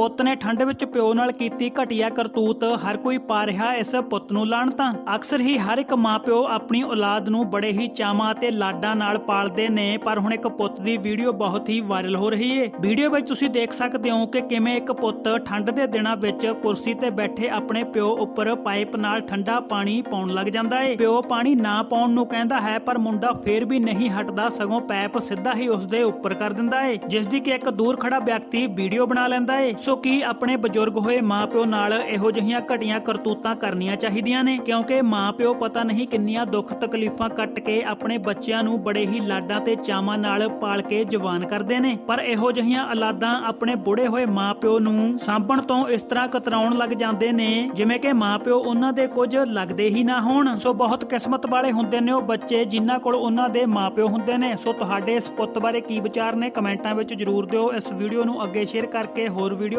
ਪੁੱਤ ਨੇ ਠੰਡ ਵਿੱਚ ਪਿਓ ਨਾਲ ਕੀਤੀ ਘਟੀਆ ਕਰਤੂਤ। ਹਰ ਕੋਈ ਪਾ ਰਿਹਾ ਇਸ ਪੁੱਤ ਨੂੰ ਲਾਣਤਾਂ ਅਕਸਰ ਹੀ ਹਰ ਇੱਕ ਮਾਪਿਓ ਆਪਣੀ ਔਲਾਦ ਨੂੰ ਬੜੇ ਹੀ ਚਾਵਾਂ ਅਤੇ ਲਾਡਾਂ ਨਾਲ ਪਾਲਦੇ ਨੇ, ਪਰ ਹੁਣ ਇੱਕ ਪੁੱਤ ਦੀ ਵੀਡੀਓ ਬਹੁਤ ਹੀ ਵਾਇਰਲ ਹੋ ਰਹੀ ਹੈ ਵੀਡੀਓ ਵਿੱਚ ਤੁਸੀਂ ਦੇਖ ਸਕਦੇ ਹੋ ਕਿ ਕਿਵੇਂ ਇੱਕ ਪੁੱਤ ਠੰਡ ਦੇ ਦਿਨਾਂ ਵਿੱਚ ਕੁਰਸੀ ਤੇ ਬੈਠੇ ਆਪਣੇ ਪਿਓ ਉੱਪਰ ਪਾਈਪ ਨਾਲ ਠੰਡਾ ਪਾਣੀ ਪਾਉਣ ਲੱਗ ਜਾਂਦਾ ਹੈ ਪਿਓ ਪਾਣੀ ਨਾ ਪਾਉਣ ਨੂੰ ਕਹਿੰਦਾ ਹੈ, ਪਰ ਮੁੰਡਾ ਫੇਰ ਵੀ ਨਹੀਂ ਹਟਦਾ, ਸਗੋਂ ਪਾਈਪ ਸਿੱਧਾ ਹੀ ਉਸ ਦੇ ਉੱਪਰ ਕਰ ਦਿੰਦਾ ਹੈ ਜਿਸ ਦੀ ਕਿ ਇੱਕ ਦੂਰ ਖੜਾ ਵਿਅਕਤੀ ਵੀਡੀਓ ਬਣਾ ਲੈਂਦਾ ਹੈ ਸੋ ਕੀ ਆਪਣੇ ਬਜ਼ੁਰਗ ਹੋਏ ਮਾਪਿਓ ਨਾਲ ਇਹੋ ਜਿਹੀਆਂ ਘਟੀਆਂ ਕਰਤੂਤਾਂ ਕਰਨੀਆਂ ਚਾਹੀਦੀਆਂ ਨੇ? ਕਿਉਂਕਿ ਮਾਪਿਓ ਪਤਾ ਨਹੀਂ ਕਿੰਨੀਆਂ ਦੁੱਖ ਤਕਲੀਫਾਂ ਕੱਟ ਕੇ ਆਪਣੇ ਬੱਚਿਆਂ ਨੂੰ ਬੜੇ ਹੀ ਲਾਡਾਂ ਤੇ ਚਾਵਾਂ ਨਾਲ ਪਾਲ ਕੇ ਜਵਾਨ ਕਰਦੇ ਨੇ। ਪਰ ਇਹੋ ਜਿਹੀਆਂ ਔਲਾਦਾਂ ਆਪਣੇ ਬੁੜੇ ਹੋਏ ਮਾਪਿਓ ਨੂੰ ਸਾਂਭਣ ਤੋਂ ਇਸ ਤਰ੍ਹਾਂ ਕਤਰਾਉਣ ਲੱਗ ਜਾਂਦੇ ਨੇ, ਜਿਵੇਂ ਕਿ ਮਾਪਿਓ ਉਹਨਾਂ ਦੇ ਕੁਝ ਲੱਗਦੇ ਹੀ ਨਾ ਹੋਣ। ਸੋ ਬਹੁਤ ਕਿਸਮਤ ਵਾਲੇ ਹੁੰਦੇ ਨੇ ਉਹ ਬੱਚੇ ਜਿਨ੍ਹਾਂ ਕੋਲ ਉਹਨਾਂ ਦੇ ਮਾਪਿਓ ਹੁੰਦੇ ਨੇ। ਸੋ ਤੁਹਾਡੇ ਇਸ ਪੁੱਤ ਬਾਰੇ ਕੀ ਵਿਚਾਰ ਨੇ? ਕਮੈਂਟਾਂ ਵਿੱਚ ਜਰੂਰ ਦਿਓ। ਇਸ ਵੀਡੀਓ ਨੂੰ ਅੱਗੇ ਸ਼ੇਅਰ ਕਰਕੇ ਹੋਰ ਵੀਡੀਓ